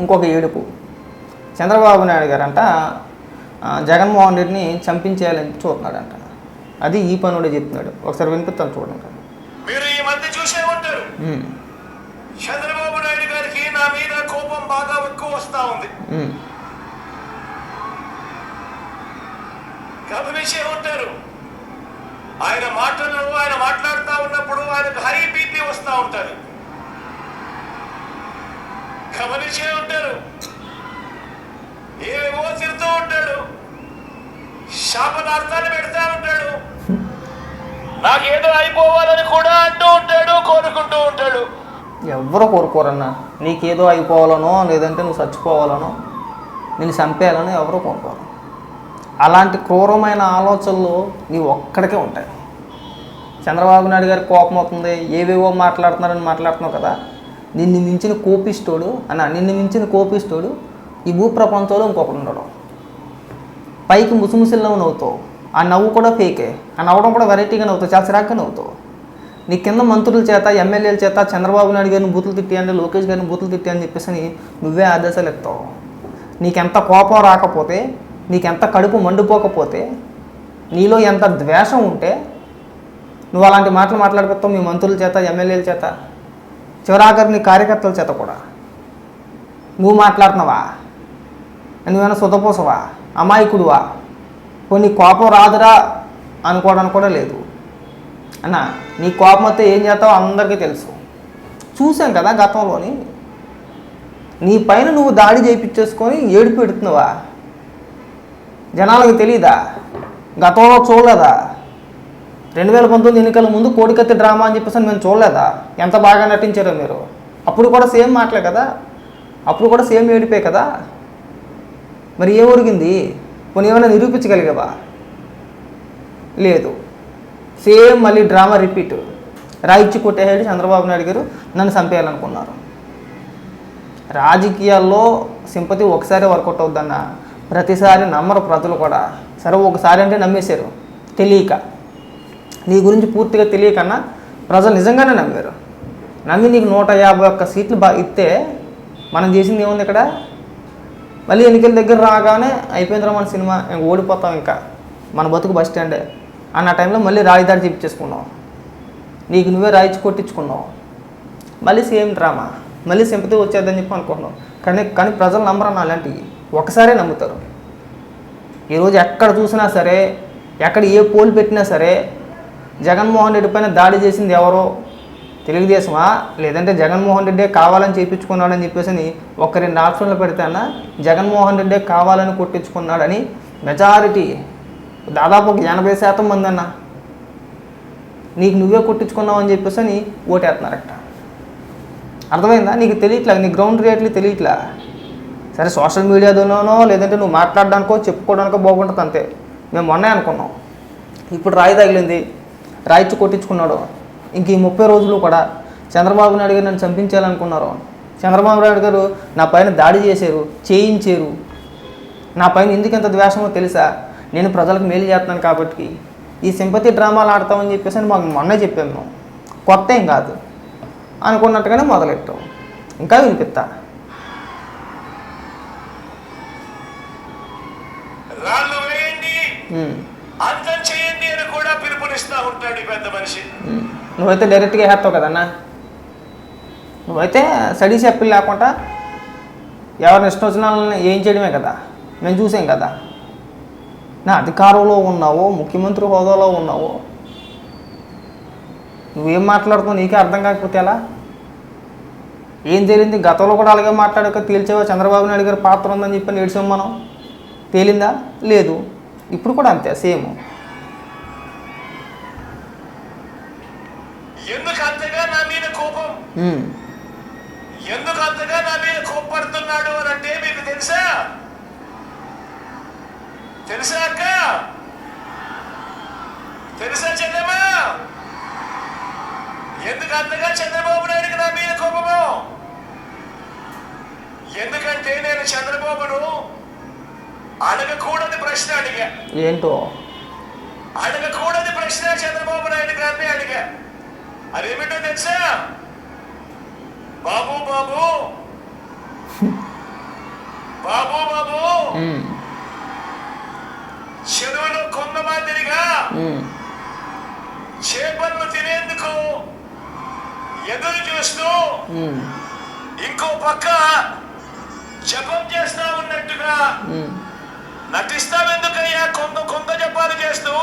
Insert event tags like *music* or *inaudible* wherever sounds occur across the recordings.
ఇంకొక ఏడుపు. చంద్రబాబు నాయుడు గారంట జగన్మోహన్ రెడ్డిని చంపించేయాలని చూస్తున్నాడంట. అది ఈ పనుడే చెప్తున్నాడు. ఒకసారి వినిపిస్తాను చూడండి. మీరు ఈ మధ్య చూసే ఉంటారు. చంద్రబాబు నాయుడు గారికి నా మీద కోపం బాగా ఎక్కువ వస్తా ఉంది. గమనించే ఉంటారు. ఆయన మాటలు ఆయన మాట్లాడుతూ ఉన్నప్పుడు ఆయనకు హై బీపీ వస్తూ ఉంటారు గమనించే ఉంటారు. ఏవేవో తిరుగుతూ ఉంటాడు. శాపనార్థాలు పెడతా ఉంటాడు. నాకేదో అయిపోవాలని కూడా అంటూ ఉంటాడు కోరుకుంటూ ఉంటాడు. ఎవరు కోరుకోరన్నా? నీకేదో అయిపోవాలనో లేదంటే నువ్వు చచ్చిపోవాలనో నేను చంపేయాలనో ఎవరు కోరుకోరు. అలాంటి క్రూరమైన ఆలోచనలు నీ ఒక్కడికే ఉంటాయి. చంద్రబాబు నాయుడు గారికి కోపం అవుతుంది ఏవేవో మాట్లాడుతున్నారని మాట్లాడుతున్నావు కదా నిన్ను మించిన కోపిస్తోడు అన్న నిన్ను మించిన కోపిస్తోడు ఈ భూప్రపంచంలో ఇంకొకడు ఉండడు. పైకి ముసిముసిల్లో నవ్వుతావు. ఆ నవ్వు కూడా ఫేకే ఆ నవ్వడం కూడా వెరైటీగా నవ్వుతావు. చాలా చిరాగ్గా నవ్వుతావు. నీ కింద మంత్రుల చేత ఎమ్మెల్యేల చేత చంద్రబాబు నాయుడు గారిని బూతులు తిట్టియండి లోకేష్ గారిని బూతులు తిట్టాయని చెప్పేసి నువ్వే ఆదేశాలు ఇస్తావు నీకెంత కోపం రాకపోతే నీకెంత కడుపు మండిపోకపోతే నీలో ఎంత ద్వేషం ఉంటే నువ్వు అలాంటి మాటలు మాట్లాడిపోతావు మీ మంత్రుల చేత ఎమ్మెల్యేల చేత. చివరాఖరి నీ కార్యకర్తల చేత కూడా. నువ్వు మాట్లాడుతున్నావా? నువ్వేమైనా సుతపోసవా? అమాయకుడువా? కొన్ని కోపం రాదురా అనుకోవడానికి కూడా లేదు. అన్న నీ కోపం వస్తే ఏం చేస్తావో అందరికీ తెలుసు. చూసాం కదా గతంలోని. నీ పైన నువ్వు దాడి చేయించేసుకొని ఏడుపు పెడుతున్నావా? జనాలకు తెలియదా గతంలో చూడలేదా? రెండు వేల పంతొమ్మిది ఎన్నికల ముందు కోడికత్తి డ్రామా అని చెప్పేసి మేము చూడలేదా? ఎంత బాగా నటించారో మీరు? అప్పుడు కూడా సేమ్ మాటలే కదా? అప్పుడు కూడా సేమ్ ఏడిపే కదా? మరి ఏం ఒరిగింది? కొన్ని ఏమైనా నిరూపించగలిగావా? లేదు. సేమ్ మళ్ళీ డ్రామా రిపీట్. రాయిచ్చి కొట్టేసాడు చంద్రబాబు నాయుడు గారు నన్ను చంపేయాలనుకున్నారు. రాజకీయాల్లో సింపతి ఒకసారి వర్కౌట్ అవుద్దన్న ప్రతిసారి నమ్మరు ప్రజలు కూడా. సరే ఒకసారి అంటే నమ్మేశారు. తెలియక. నీ గురించి పూర్తిగా తెలియకన్నా ప్రజలు నిజంగానే నమ్మారు నమ్మి నీకు నూట యాభై ఒక్క సీట్లు బా ఇస్తే మనం చేసింది ఏముంది ఇక్కడ? మళ్ళీ ఎన్నికల దగ్గర రాగానే అయిపోయిందిరా మన సినిమా ఇంక ఓడిపోతాం ఇంకా. మన బతుకు బస్ స్టాండే. అన్న టైంలో మళ్ళీ రాయిదారి చేపించేసుకున్నావు నీకు నువ్వే రాయిచి కొట్టించుకున్నావు. మళ్ళీ సేమ్ డ్రామా. మళ్ళీ సింపతి వచ్చేద్దని చెప్పి అనుకుంటున్నావు కానీ కానీ ప్రజలు నమ్మరన్న అలాంటివి ఒకసారే నమ్ముతారు. ఈరోజు ఎక్కడ చూసినా సరే ఎక్కడ ఏ పోల్ పెట్టినా సరే జగన్మోహన్ రెడ్డి పైన దాడి చేసింది ఎవరో తెలుగుదేశమా? లేదంటే జగన్మోహన్ రెడ్డే కావాలని చేయించుకున్నాడని చెప్పేసి అని ఒక రెండు ఆప్షన్లు పెడితేనా జగన్మోహన్ రెడ్డే కావాలని కొట్టించుకున్నాడని మెజారిటీ దాదాపు ఒక ఎనభై శాతం మంది అన్న. నీకు నువ్వే కొట్టించుకున్నావు అని చెప్పేసి అని ఓటేస్తున్నారట. అర్థమైందా? నీకు తెలియట్లా? నీ గ్రౌండ్ రియాలిటీ తెలియట్లా? సరే సోషల్ మీడియాలోనో లేదంటే నువ్వు మాట్లాడడానికో చెప్పుకోవడానికో బాగుంటుంది అంతే. మేము మొన్నే అనుకున్నాం. ఇప్పుడు రాయి తగిలింది. రాయిచ్చి కొట్టించుకున్నాడు ఇంక ఈ ముప్పై రోజులు కూడా చంద్రబాబు నాయుడు గారు నన్ను చంపించాలనుకున్నారు చంద్రబాబు నాయుడు గారు నా పైన దాడి చేశారు చేయించారు. నా పైన ఎందుకు ఎంత ద్వేషమో తెలుసా? నేను ప్రజలకు మేలు చేస్తున్నాను కాబట్టి ఈ సింపతి డ్రామాలు ఆడతామని చెప్పేసి అని మాకు మొన్నే చెప్పాము మేము. కొత్త ఏం కాదు. అనుకున్నట్టుగానే మొదలెట్టాం. ఇంకా వినిపిస్తా. రాళ్ళు వేయండి. అర్థం చేయండి అని కూడా పిలుపునిస్తా ఉంటాడు పెద్ద మనిషి. నువ్వైతే డైరెక్ట్గా వేస్తావు కదన్నా నువ్వైతే స్టడీ చెప్పి లేకుండా ఎవరిని ఇష్టం వచ్చిన వాళ్ళని ఏం చేయడమే కదా? మేము చూసాం కదా. నా అధికారంలో ఉన్నావో ముఖ్యమంత్రి హోదాలో ఉన్నావో నువ్వేం మాట్లాడుతున్నావు? నీకే అర్థం కాకపోతే ఎలా? ఏం జరిగింది? గతంలో కూడా అలాగే మాట్లాడాక తేల్చేవా? చంద్రబాబు నాయుడు గారి పాత్ర ఉందని చెప్పి నేర్చాం మనం. తేలిందా? లేదు. ఇప్పుడు కూడా అంతే సేమ్. ఎందుకు అంతగా నా మీద కోపం. ఎందుకు అంతగా నా మీద కోప్పడుతున్నాడు అని అంటే మీకు తెలుసా? తెలుసా అక్క? తెలుసా చెల్లెమా ఎందుకు అంతగా చంద్రబాబు నాయుడుకి నా మీద కోపము? ఎందుకంటే నేను చంద్రబాబును అడగకూడని ప్రశ్న అడిగా. ఏంటో? అడగకూడని ప్రశ్న చంద్రబాబు నాయుడు గారిని అడిగా. అదేమిటో తెలుసా? బాబు బాబు. *laughs* బాబు బాబు. చెరువులో కొంగ మాదిరిగా ఉమ్, చేపలను తినేందుకు ఎదురు చూస్తూ ఇంకో పక్క జపం చేస్తా ఉన్నట్టుగా. నటిస్తావెందుకయ్యా?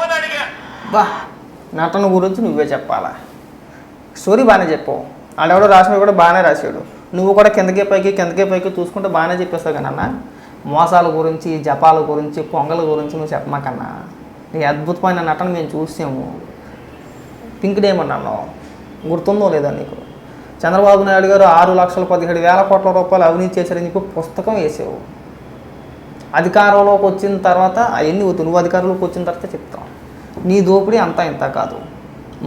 అని అడిగా. బా నటన గురించి నువ్వే చెప్పాలా? స్టోరీ బాగానే చెప్పావు ఆడెవడో రాసినవి కూడా బాగానే రాశాడు. నువ్వు కూడా కిందకే పైకి కిందకే పైకి చూసుకుంటే బాగానే చెప్పేస్తావు కానీ అన్న మోసాల గురించి జపాల గురించి పొంగల గురించి నువ్వు చెప్పమాకన్నా నీ అద్భుతమైన నటన మేము చూసాము. పింక్ డేమన్ అన్నావు. గుర్తుందో లేదా నీకు? చంద్రబాబు నాయుడు గారు ఆరు లక్షల పదిహేడు వేల కోట్ల రూపాయలు అవినీతి చేశారని చెప్పి పుస్తకం వేసావు. అధికారంలోకి వచ్చిన తర్వాత అవన్నీ వద్దు నువ్వు అధికారంలోకి వచ్చిన తర్వాత చెప్తావు నీ దోపిడీ అంతా ఇంత కాదు.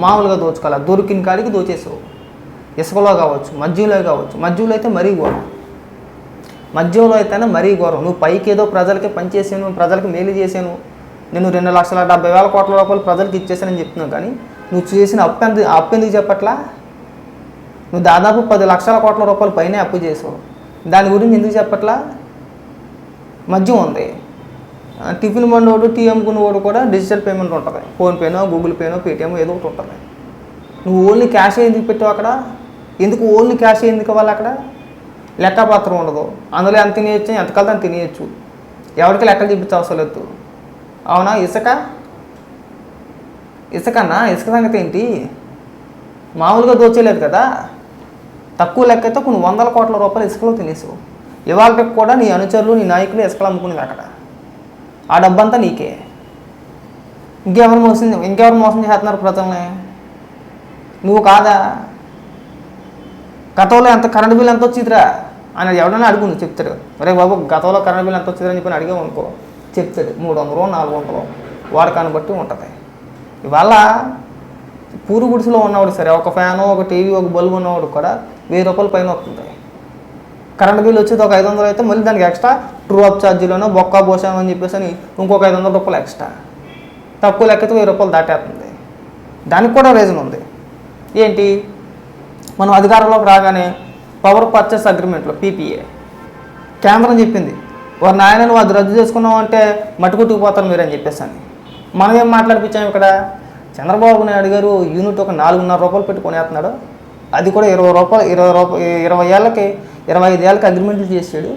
మామూలుగా దోచుకోవాలి? దొరికిన కాడికి దోచేసావు ఇసుకలో కావచ్చు మధ్యలో కావచ్చు. మధ్యలో అయితే మరీ ఘోరం. మధ్యలో అయితేనే మరీ ఘోరం. నువ్వు పైకి ఏదో ప్రజలకి పనిచేసాను ప్రజలకి మేలు చేశాను నేను రెండు లక్షల డెబ్బై వేల కోట్ల రూపాయలు ప్రజలకు ఇచ్చేసానని చెప్తున్నావు కానీ నువ్వు చేసిన అప్పు ఎంత అప్పు ఎందుకు చెప్పట్లా? నువ్వు దాదాపు పది లక్షల కోట్ల రూపాయలు పైనే అప్పు చేసావు. దాని గురించి ఎందుకు చెప్పట్లా? మద్యం ఉంది. టిఫిన్ మండోడు టీ అమ్ముకునేవాడు కూడా డిజిటల్ పేమెంట్ ఉంటుంది. ఫోన్పేనో గూగుల్ పేనో పేటిఎం ఏదో ఒకటి ఉంటుంది. నువ్వు ఓన్లీ క్యాష్ ఎందుకు పెట్టావు అక్కడ? ఎందుకు ఓన్లీ క్యాష్ ఎందుకు ఇవ్వాలి అక్కడ? లెక్కపత్రం ఉండదు. అందులో ఎంత తినేయచ్చు ఎంత కలితే అంత తినేయచ్చు. ఎవరికి లెక్కలు చూపించే అవసరం లేదు. అవునా ఇసుక? ఇసుకన్నా ఇసుక సంగతి ఏంటి? మామూలుగా దోచేయలేదు కదా. తక్కువ లెక్క అయితే కొన్ని వందల కోట్ల రూపాయలు ఇసుకలో తినేసావు. ఇవాళకి కూడా నీ అనుచరులు నీ నాయకులు ఇసుకలు అమ్ముకునేది అక్కడ. ఆ డబ్బంతా నీకే. ఇంకెవరు మోసం ఇంకెవరు మోసం చేస్తున్నారు ప్రజల్ని? నువ్వు కాదా? గతంలో ఎంత కరెంట్ బిల్ ఎంత వచ్చిందిరా? అని ఎవడైనా అడుగు చెప్తాడు. అరే బాబు గతంలో కరెంట్ బిల్ ఎంత వచ్చిందని చెప్పి అడిగావు అనుకో చెప్తాడు. మూడు వందలు నాలుగు వందలు వాడకాన్ని బట్టి ఉంటుంది. ఇవాళ పూరు గుడిసెలో ఉన్నవాడు సరే ఒక ఫ్యాను ఒక టీవీ ఒక బల్బు ఉన్నవాడు కూడా వెయ్యి రూపాయల పైన వస్తుంది. కరెంట్ బిల్ వచ్చేది ఒక ఐదు వందలు అయితే మళ్ళీ దానికి ఎక్స్ట్రా ట్రూ అప్ ఛార్జీలోనో బొక్క పోసాం అని చెప్పేసి అని ఇంకొక ఐదు వందల రూపాయలు ఎక్స్ట్రా. తక్కువ లెక్కతో వెయ్యి రూపాయలు దాటేస్తుంది. దానికి కూడా రీజన్ ఉంది. ఏంటి? మనం అధికారంలోకి రాగానే పవర్ పర్చేస్ అగ్రిమెంట్లో పీపీఏ కేంద్రం చెప్పింది వారి నాయన నువ్వు అది రద్దు చేసుకున్నావు అంటే మట్టుకుట్టుకుపోతారు మీరు అని చెప్పేసి అని మనం ఏం మాట్లాడిపించాం ఇక్కడ? చంద్రబాబు నాయుడు గారు యూనిట్ ఒక నాలుగున్నర రూపాయలు పెట్టి కొనేస్తున్నాడు అది కూడా ఇరవై రూపాయలు ఇరవై రూపాయలు ఇరవై ఏళ్ళకి ఇరవై ఐదు ఏళ్ళకి అగ్రిమెంట్లు చేశాడు.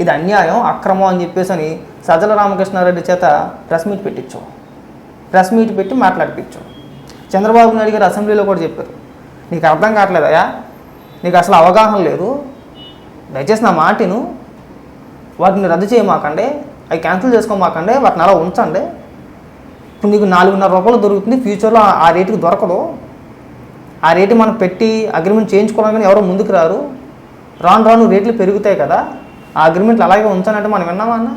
ఇది అన్యాయం అక్రమం అని చెప్పేసి అని సజ్జల రామకృష్ణారెడ్డి చేత ప్రెస్ మీట్ పెట్టించాం. ప్రెస్ మీట్ పెట్టి మాట్లాడిపించాం. చంద్రబాబు నాయుడు గారు అసెంబ్లీలో కూడా చెప్పారు. నీకు అర్థం కావట్లేదయా నీకు అసలు అవగాహన లేదు. దయచేసి నా మాటను వాటిని రద్దు చేయమాకండి. అవి క్యాన్సిల్ చేసుకోమాకండి. వాటిని అలా ఉంచండి. ఇప్పుడు నీకు నాలుగున్నర రూపాయలు దొరుకుతుంది. ఫ్యూచర్లో ఆ- రేటుకి దొరకదు. ఆ రేటు మనం పెట్టి అగ్రిమెంట్ చేయించుకోవాలని ఎవరో ముందుకు రారు. రాను రాను రేట్లు పెరుగుతాయి కదా ఆ అగ్రిమెంట్లు అలాగే ఉంచానంటే మనం విన్నామా అన్న?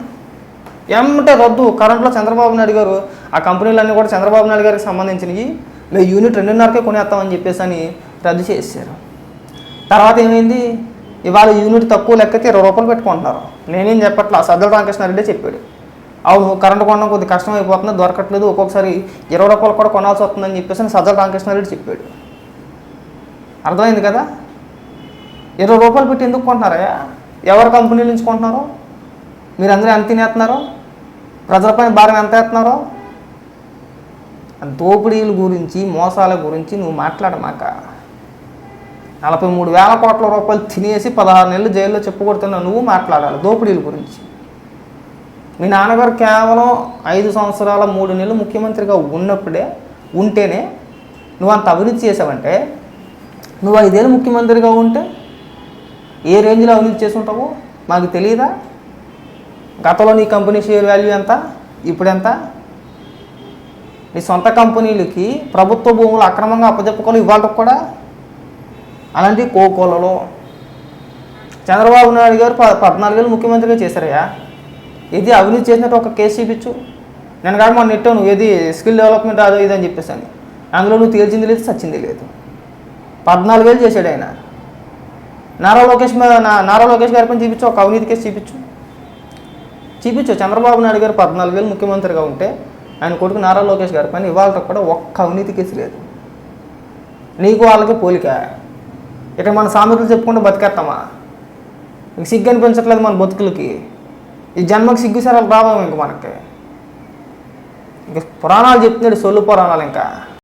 ఏమంటే రద్దు కరెంట్లో చంద్రబాబు నాయుడు గారు ఆ కంపెనీలన్నీ కూడా చంద్రబాబు నాయుడు గారికి సంబంధించినవి. మేము యూనిట్ రెండున్నరకే కొనేస్తామని చెప్పేసి అని రద్దు చేశారు. తర్వాత ఏమైంది? ఇవాళ యూనిట్ తక్కువ లెక్కకి ఇరవై రూపాయలు పెట్టుకుంటున్నారు. నేనేం చెప్పట్లా? సద్దల రామకృష్ణారెడ్డి చెప్పాడు. అవును కరెంట్ కొనడం కొద్దిగా కష్టం అయిపోతుంది దొరకట్లేదు ఒక్కొక్కసారి ఇరవై రూపాయలు కూడా కొనాల్సి వస్తుందని చెప్పేసి సజ్జల రామకృష్ణారెడ్డి చెప్పాడు. అర్థమైంది కదా? ఇరవై రూపాయలు పెట్టి ఎందుకు కొంటున్నారా ఎవరి కంపెనీ నుంచి కొంటున్నారు? మీరందరూ ఎంత తినేస్తున్నారు? ప్రజలపైన భారం ఎంత వేస్తున్నారో? దోపిడీల గురించి మోసాల గురించి నువ్వు మాట్లాడమాక. నలభై మూడు వేల కోట్ల రూపాయలు తినేసి పదహారు నెలలు జైల్లో చెప్పుకొడుతున్నావు నువ్వు మాట్లాడాలి దోపిడీల గురించి. మీ నాన్నగారు కేవలం ఐదు సంవత్సరాల మూడు నెలలు ముఖ్యమంత్రిగా ఉన్నప్పుడే ఉంటేనే నువ్వు అంత అభివృద్ధి చేసావంటే నువ్వు ఐదేళ్ళు ముఖ్యమంత్రిగా ఉంటే ఏ రేంజ్లో అవినీతి చేసి మాకు తెలియదా గతంలో నీ కంపెనీ షేర్ వాల్యూ ఎంత? ఇప్పుడు ఎంత? నీ సొంత కంపెనీలకి ప్రభుత్వ భూములు అక్రమంగా అప్పచెప్పుకోవాలి ఇవాళ కూడా? అలాంటి కోకోలలో చంద్రబాబు నాయుడు గారు ప పద్నాలుగేళ్ళు ముఖ్యమంత్రిగా చేశారయ్యా. ఇది అవినీతి చేసినట్టు ఒక కేసు చూపించు. నేను కాదు మొన్న నెట్టావు నువ్వు ఏది స్కిల్ డెవలప్మెంట్ అదో ఇది అని చెప్పేసి అని. అందులో నువ్వు తేల్చింది లేదు సచ్చింది లేదు. పద్నాలుగేళ్ళు చేశాడు ఆయన. నారా లోకేష్ మీద నారా లోకేష్ గారి పని చూపించు ఒక అవినీతి కేసు చూపించు. చూపించు. చంద్రబాబు నాయుడు గారు పద్నాలుగు వేలు ముఖ్యమంత్రిగా ఉంటే ఆయన కొడుకు నారా లోకేష్ గారి పైన ఇవాళ కూడా ఒక్క అవినీతి కేసు లేదు. నీకు వాళ్ళకి పోలిక. ఇక్కడ మన సామెతలు చెప్పుకుంటూ బతికేస్తామా? నీకు సిగ్గు అనిపించట్లేదు మన బతుకులకి. ఈ జన్మకి సిగ్గుసరాలు రావు ఇంక మనకి. ఇంక పురాణాలు చెప్తున్నాడు సొల్లు పురాణాలు ఇంకా.